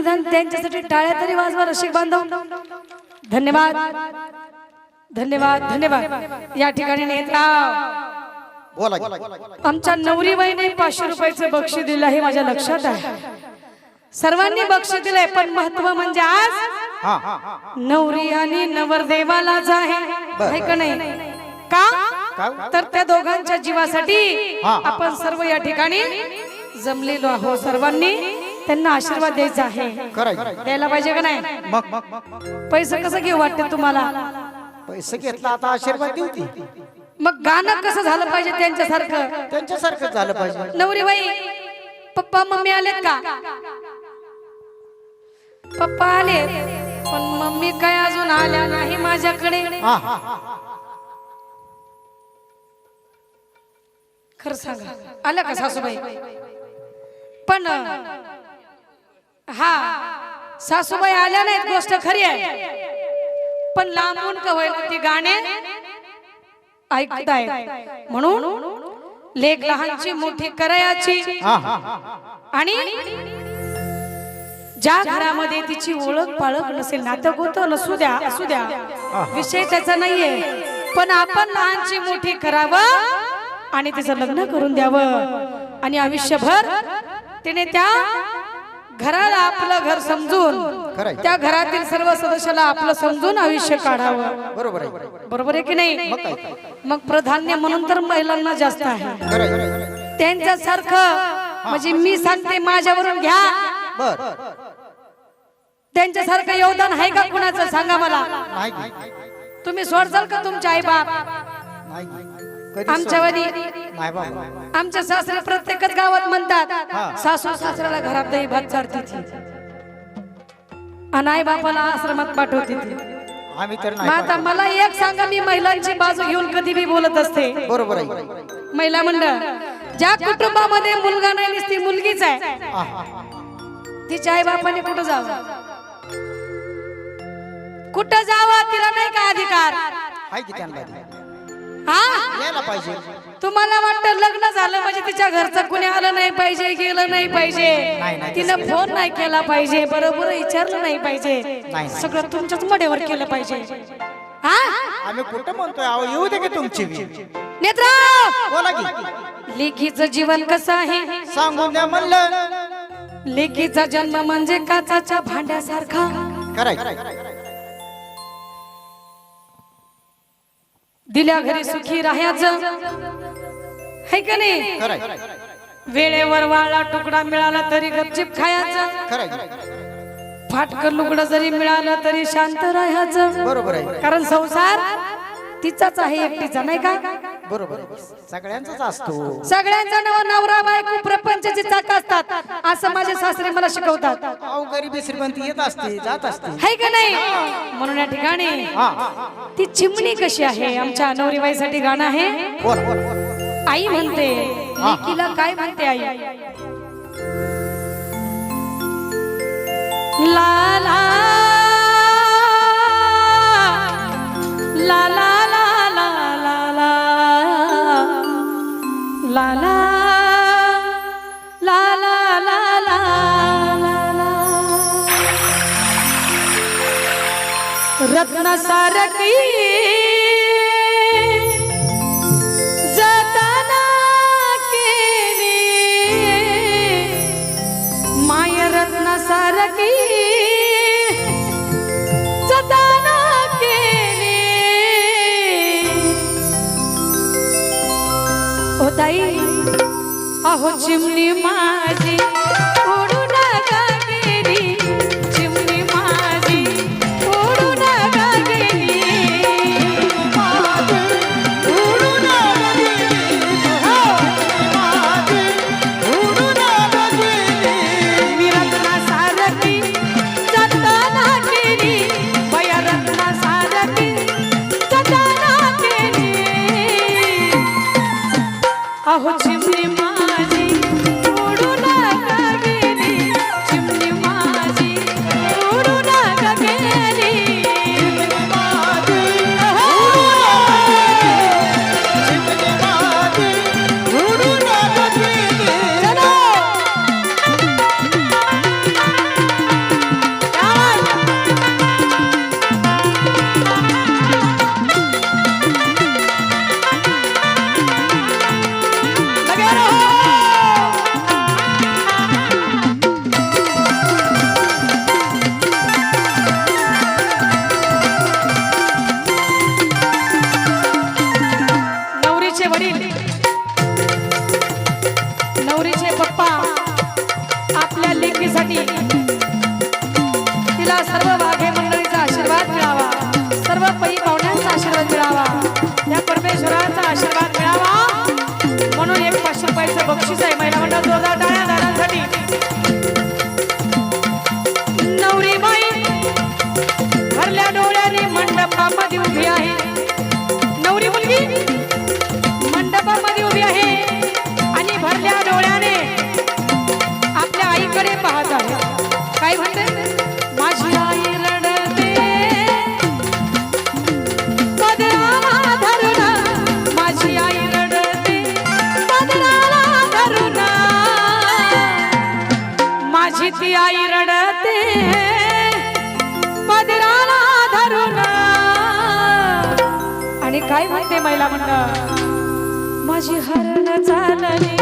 निदान त्यांच्यासाठी टाळ्या तरी वाजवा रसिक बांधव. धन्यवाद. धन्यवाद धन्यवाद. या ठिकाणी बोला की. आमच्या नवरीबाईने पाचशे रुपयाचं बक्षीस दिलं हे माझ्या लक्षात आहे. सर्वांनी बक्षीस दिलंय पण महत्त्व म्हणजे आज. नवरी आणि नवरदेवालाच आहे का नाही? का? तर त्या दोघांच्या जीवासाठी. आपण सर्व या ठिकाणी जमलेलो आहोत सर्वांनी. त्यांना आशीर्वाद द्यायचा आहे. द्यायला पाहिजे का नाही? मग पैसे कसं घेऊ वाटते तुम्हाला? पैसे घेतला आता आशीर्वाद देऊ ती. मग गाणं कसं झालं पाहिजे त्यांच्यासारखं? त्यांच्यासारखं झालं पाहिजे. नवरीबाई पप्पा मम्मी आलेत का? पप्पा आले पण मम्मी काय अजून आल्या नाही माझ्याकडे. खरं सांगा आल्या का सासूबाई? पण हा सासूबाई आल्या नाहीत गोष्ट खरी आहे. पण लांबून का होईल ती गाणे ऐकतायत. म्हणून लेख लहानची मोठी करायची. आणि ज्या घरामध्ये तिची ओळख पाळख नसेल नातं गोतं नसू द्या असू द्या. विषय त्याचा नाहीये. पण आपण लहानची मोठी करावं आणि तिचं लग्न करून द्यावं. आणि आयुष्यभर तिने त्या घराला आपलं घर समजून. त्या घरातील सर्व सदस्याला आपलं समजून आयुष्य काढावं. बरोबर आहे. बरोबर आहे की नाही? मग प्राधान्य म्हणून तर महिलांना जास्त आहे. आहे. त्यांच्यासारखं म्हणजे मी सांगते माझ्यावरून घ्या. त्यांच्यासारखं योगदान आहे का कुणाचं? सांगा मला. तुम्ही सोडसाल का तुमचे आई बाप? नाही. आमच्या सासरे प्रत्येकच गावात म्हणतात सासू सासऱ्याला घरात दही भात चारती आणि आई बापाला आश्रमात पाठवते आता मला एक सांगा मी महिलांची बाजू घेऊन कधी बी बोलत असते? बरोबर महिला मंडळ ज्या कुटुंबामध्ये मुलगा नाही नुसती मुलगीच आहे. तिच्या आई बापाने कुठं जावं? कुठं जावं? तिला नाही का अधिकार? हा? पाहिजे. तुम्हाला वाटतं लग्न झालं म्हणजे तिच्या घरचं कुणी आलं नाही पाहिजे गेलं नाही पाहिजे? तिनं फोन नाही केला पाहिजे बरोबर विचारलं नाही पाहिजे. सगळं तुमच्याच मड्यावर केलं पाहिजे. हा? आम्ही कुठं म्हणतोय? अहो येऊ दे की तुमची बी. नेत्रा! बोला की. लेखीचं जीवन कसं आहे? सांगून द्या म्हणलं. लेखीचा जन्म म्हणजे काचाच्या भांड्यासारखा. दिल्या घरी सुखी राहायचं. है का नाही? खरंय. वेळेवर वाळा तुकडा मिळाला तरी गपचिप खायचं. खरंय. फाटकं लुगडं जरी मिळालं तरी शांत राहायचं. बरोबर आहे. कारण संसार तिचाच आहे एकटीचा नाही का? बरोबर आहे. सगळ्यांचाच असतो. सगळ्यांचा नव नवरा बायको प्रपंचाची चाक असतात. असं माझे सासरे मला शिकवतात. अहो गरिबी श्रीमंती येत असते जात असते. है का नाही? म्हणून या ठिकाणी हा. हा, हा. ती चिमणी कशी आहे? आमच्या नवरीबाईसाठी गाणं आहे. बोल बोल, बोल. आई म्हणते लेकीला काय म्हणते आई लाला ला ला ला ला ला रत्न सारखी Jimmy माझी ती आई रडते पदराला धरून. आणि काय म्हणते महिला म्हणणं माझी हरण चालली.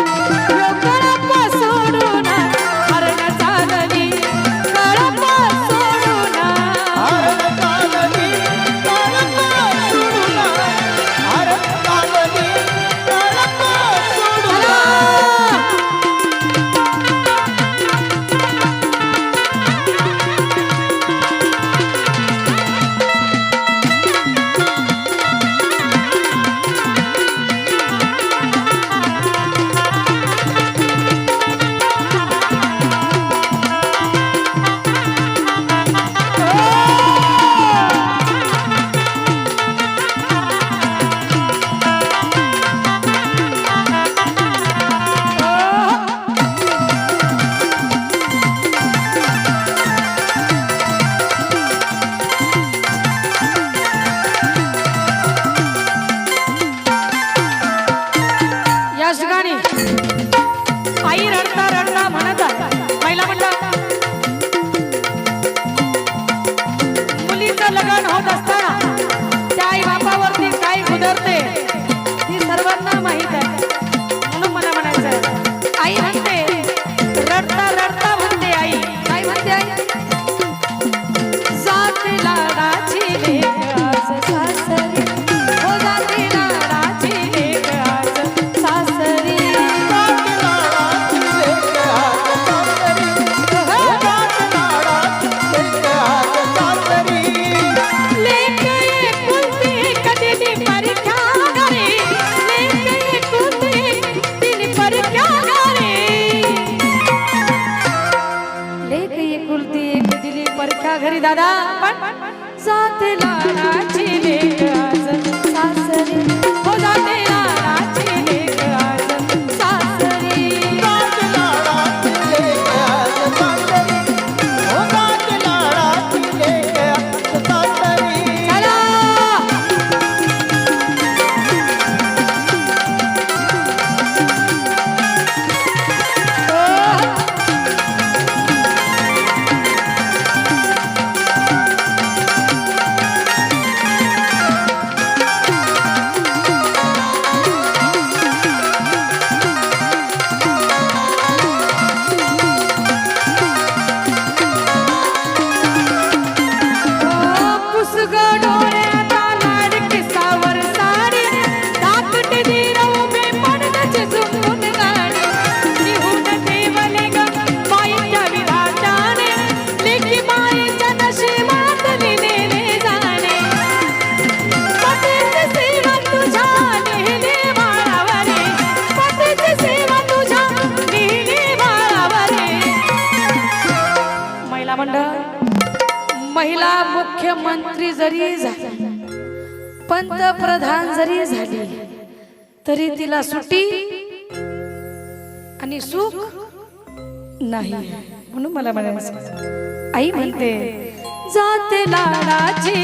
झाली. तरी तिला सुटी आणि सुख नाही. म्हणून मला आई म्हणते जाते लाडाची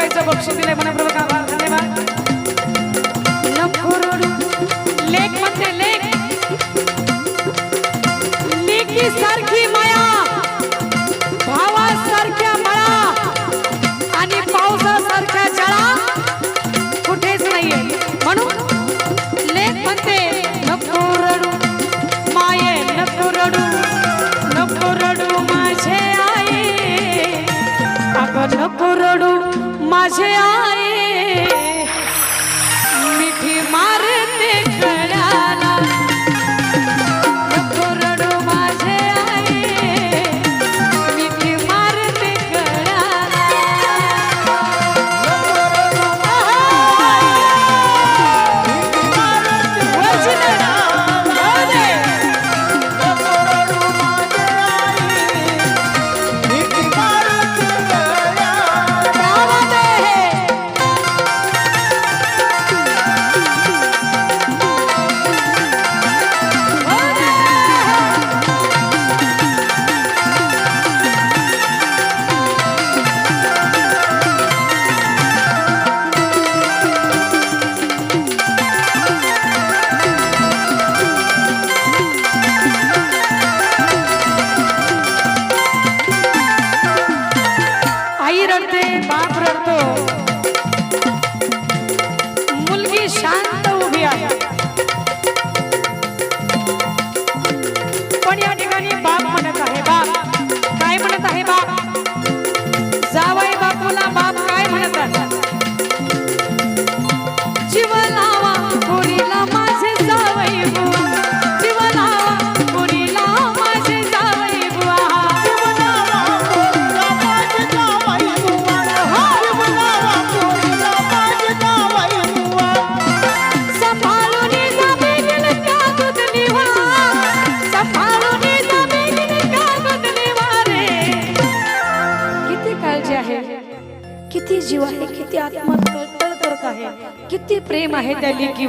रुपयाचं बक्षीस दिलंय मनापूर्वक आभार धन्यवाद. लेख म्हणते लेख. लेखी सार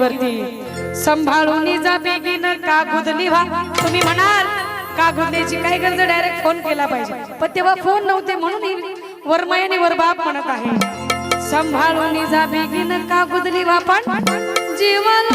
वरती. सांभाळून जा बेगीन का गुदली व्हा तुम्ही म्हणाल का गुदलीची काही गरज डायरेक्ट फोन केला पाहिजे. पण तेव्हा फोन नव्हते म्हणून वर वरबाप म्हणत आहे. सांभाळून जा बेगीन का गुदली वा पण जीवन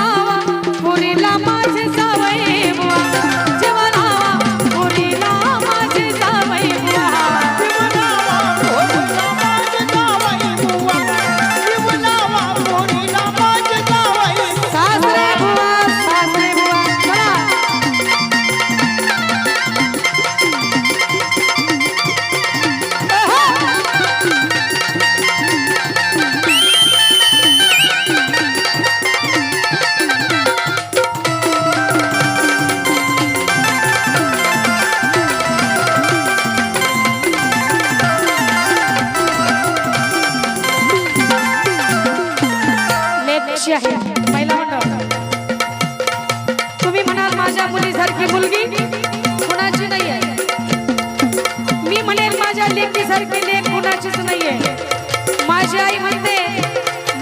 जबाबदारी केली कुणाचीच नाहीये. माझी आई म्हणते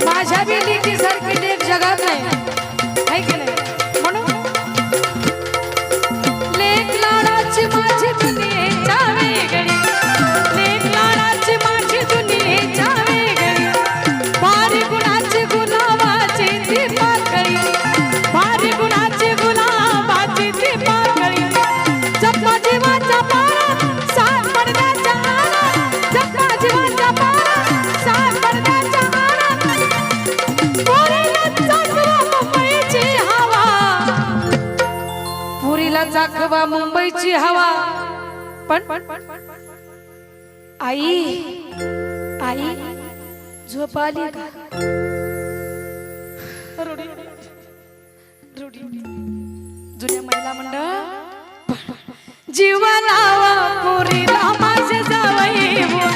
माझ्या बी लेखीसारखी लेख जगात नाही. देवाची हवा. पण आई आई झोपाली जुन्या महिला मंडळ. जीवनावा पुरीला माझे जावई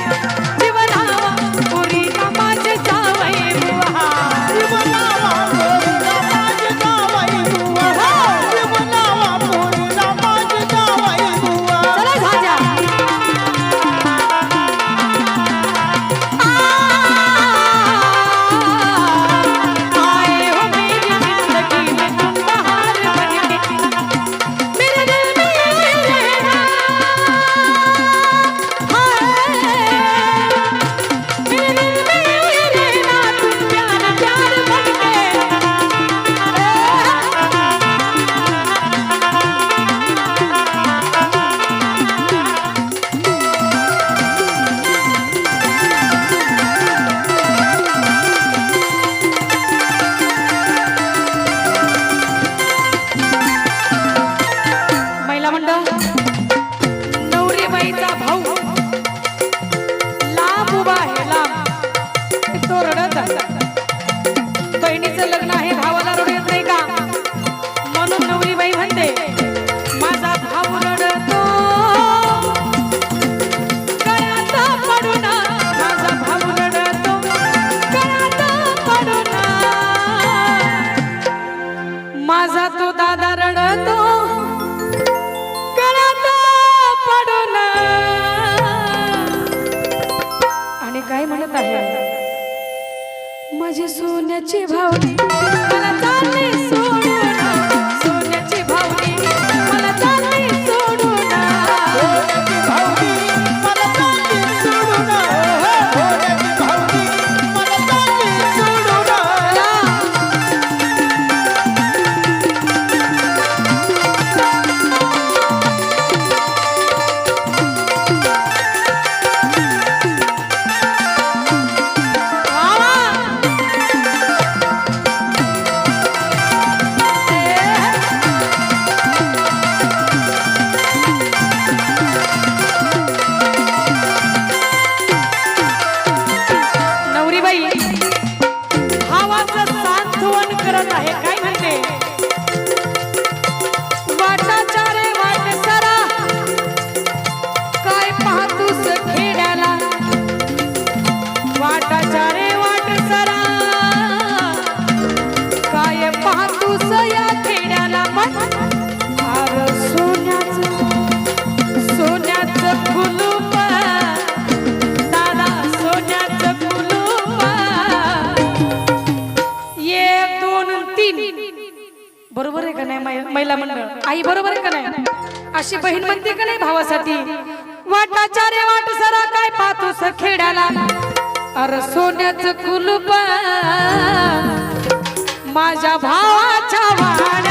आई बरोबर आहे का नाही? अशी बहीण म्हणते का नाही भावासाठी? वाटाच्या रे वाट सरा काय पाहतोस खेड्याला? अर सोन्याचं कुलूप. माझ्या भावाच्या वाड्याला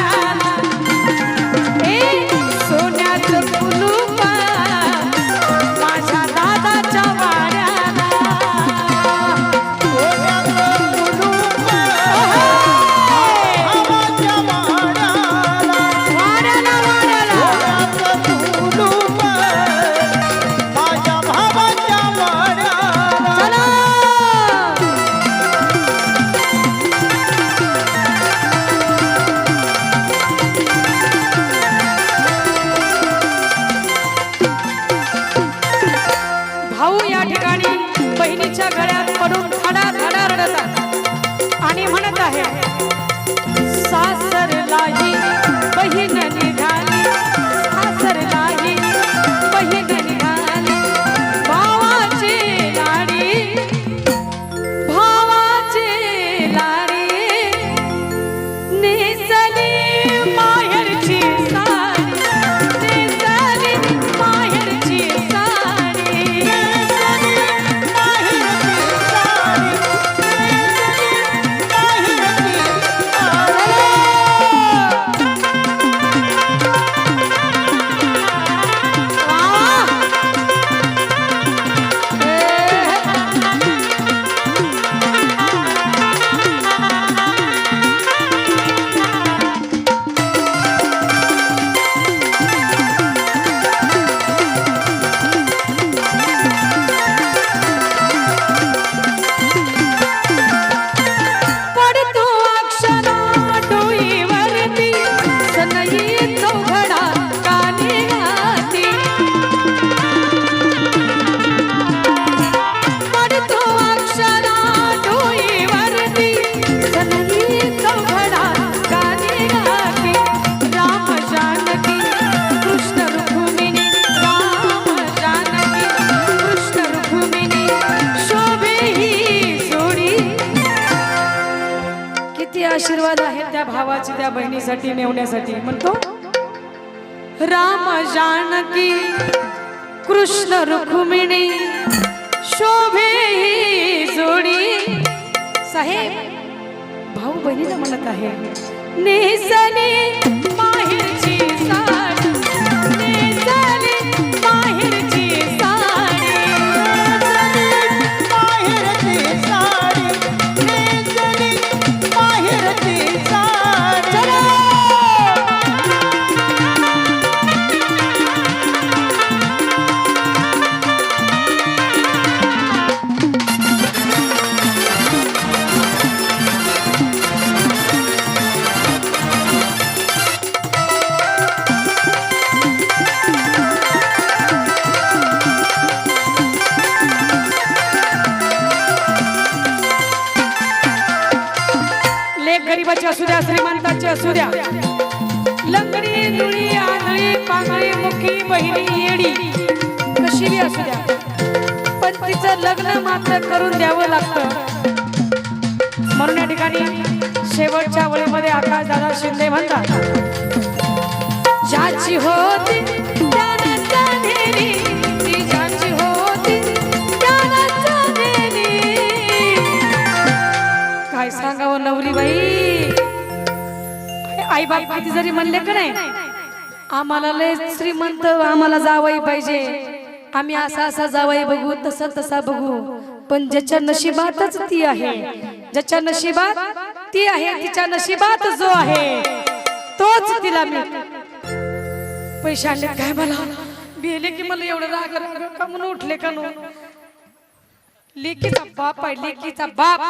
आपल्या बहिणीसाठी नेवण्यासाठी. म्हणतो राम जानकी कृष्ण रुक्मिणी शोभे जोडी. साहेब भाऊ बहिणीला म्हणत आहे नेसली माहिती श्रीमंताची असू द्या लंगडी दुळी आंधळी पांगळी मुखी बहिणी येडी. कशी बी असू द्या. पण तिचं लग्न मात्र करून द्यावं लागतं. म्हणून या ठिकाणी शेवटच्या वळीमध्ये आकाश दादा शिंदे म्हणतात ज्याची होती आई बाप किती जरी म्हणले का नाही आम्हाला लय श्रीमंत आम्हाला जावाई पाहिजे. आम्ही असा असा जावाई बघू तसा तसा बघू. पण ज्याच्या नशिबातच ती आहे ज्याच्या नशिबात ती आहे तिच्या नशिबात जो आहे तोच तिला मी पैसे काय मला? बिले की मला एवढं राग राग का म्हणून उठले का नो लेकीचा बाप आहे लेकीचा बाप.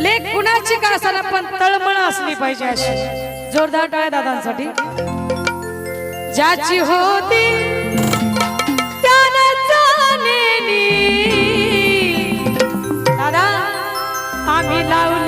लेख कुणाची का असाला पण तळमळ असली पाहिजे अशी. जोरदार टाळ्या दादांसाठी. ज्याची होती दादा आम्ही लावली